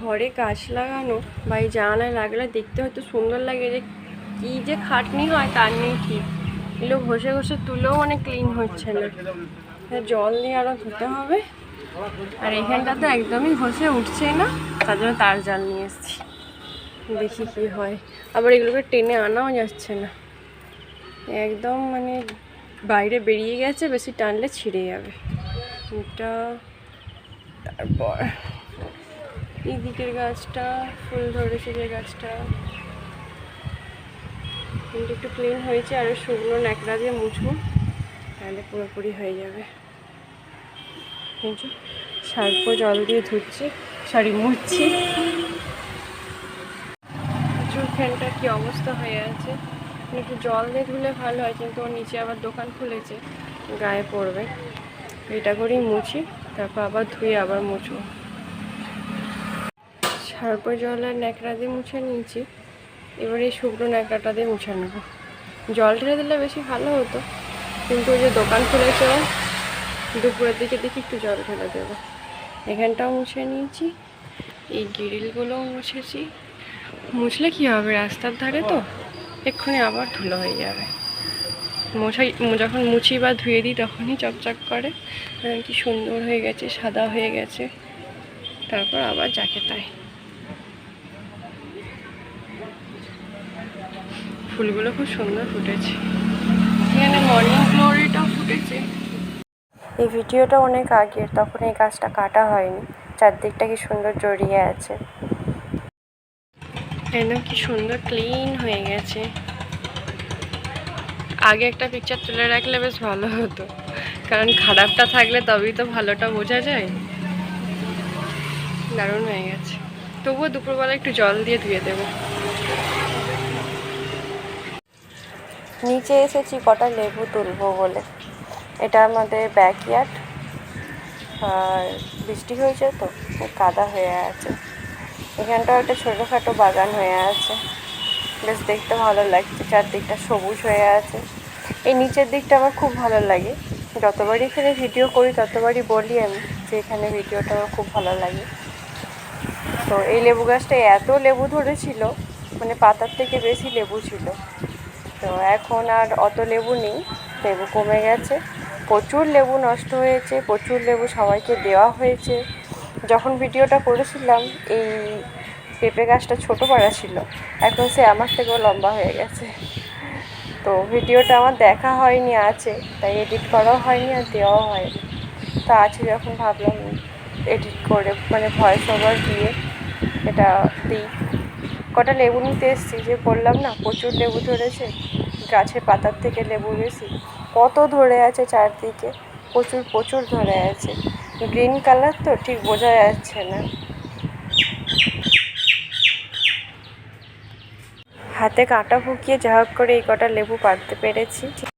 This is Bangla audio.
ঘরে গাছ লাগানো বা এই জানালায় লাগলে দেখতে হয়তো সুন্দর লাগে যে কী যে খাটনি হয় তার নেই ঠিক। এগুলো ঘষে ঘষে তুলেও মানে ক্লিন হচ্ছে না। হ্যাঁ, জল দিয়ে আরও ধুতে হবে। আর এখানটা তো একদমই ঘষে উঠছেই না তার জন্য তার জাল নিয়ে এসেছি। দেখি কি হয়। আবার এগুলোকে টেনে আনাও যাচ্ছে না। একদম মানে বাইরে বেরিয়ে গেছে বেশি টানলে ছিঁড়ে যাবে। এটা তারপর এই দিকের গাছটা, ফুল ধরেছে যে গাছটা। কিন্তু একটু ক্লিন হয়েছে, আর শুকনো ন্যাকড়া দিয়ে মুছবো। তাহলে পুরোপুরি হয়ে যাবে। যে সার্প জল দিয়ে ধুচ্ছি সরি মুছছি। প্রচুর ফ্যানটা কি অবস্থা হয়ে আছে। একটু জল দিয়ে ধুলে ভালো হয়, কিন্তু ওর নিচে আবার দোকান খুলেছে, গায়ে পড়বে। এটা করেই মুছি, তারপর আবার ধুয়ে আবার মুছবো। সার্প জল আর ন্যাকড়া দিয়ে মুছে নিয়েছি। এবার এই শুকনো ন্যাকড়াটা দিয়ে মুছে নেব। জল ঢেলে দিলে বেশি ভালো হতো কিন্তু ওই যে দোকান খুলেছে দুপুরের দিকে দেখি একটু জল ঢেলে দেবো। এখানটাও মুছে নিয়েছি এই গ্রিলগুলোও মুছেছি। মুছলে কি হবে? রাস্তার ধারে তো? এক্ষুনি আবার ধুলো হয়ে যাবে। মোছাই যখন মুছি বা ধুয়ে দিই তখনই চকচক করে। আহ, কি সুন্দর হয়ে গেছে সাদা হয়ে গেছে। তারপর আবার যাকে তাই। ফুলগুলো খুব সুন্দর ফুটেছে। এখানে মর্নিং গ্লোরিটাও ফুটেছে। এই ভিডিওটা অনেক আগের তখন এই গাছটা কাটা হয়নি। চারদিকটা কি সুন্দর জড়িয়ে আছে। একদম কি সুন্দর ক্লিন হয়ে গেছে। আগে একটা পিকচার তুলে রাখলে বেশ ভালো হতো। কারণ খারাপটা থাকলে তবেই তো ভালোটা বোঝা যায়। দারুণ হয়ে গেছে। তবুও দুপুরবেলা একটু জল দিয়ে ধুয়ে দেবো। নিচে এসেছি কটা লেবু তুলবো বলে। এটা আমাদের ব্যাকইয়ার্ড আর বৃষ্টি হয়েছে তো কাদা হয়ে আছে। এখানটাও একটা ছোটোখাটো বাগান হয়ে আছে। বেশ দেখতে ভালো লাগছে, চারদিকটা সবুজ হয়ে আছে। এই নিচের দিকটা আমার খুব ভালো লাগে। যতবারই এখানে ভিডিও করি, ততবারই বলি আমি যে এখানে ভিডিওটা আমার খুব ভালো লাগে। তো এই লেবু গাছটায় এত লেবু ধরেছিল মানে পাতার থেকে বেশি লেবু ছিল। তো এখন আর অত লেবু নেই, লেবু কমে গেছে। প্রচুর লেবু নষ্ট হয়েছে, প্রচুর লেবু সবাইকে দেওয়া হয়েছে। যখন ভিডিওটা করেছিলাম, এই পেঁপে গাছটা ছোটো পাড়া ছিল, এখন সে আমার থেকেও লম্বা হয়ে গেছে। তো ভিডিওটা আমার দেখা হয়নি আছে, তাই এডিট করাও হয়নি আর দেওয়াও হয়নি। তা আছে যখন ভাবলাম এডিট করে মানে ভয়েস ওভার দিয়ে এটা দিই কটা লেবু নিতে এসেছি যে বললাম না, প্রচুর লেবু ধরেছে, গাছের পাতার থেকে লেবু বেশি কত ধরে আছে চারদিকে? প্রচুর প্রচুর ধরে আছে। গ্রিন কালার তো ঠিক বোঝা যাচ্ছে না। হাতে কাঁটা ফুকিয়ে যা করে এই কটা লেবু পাড়তে পেরেছি।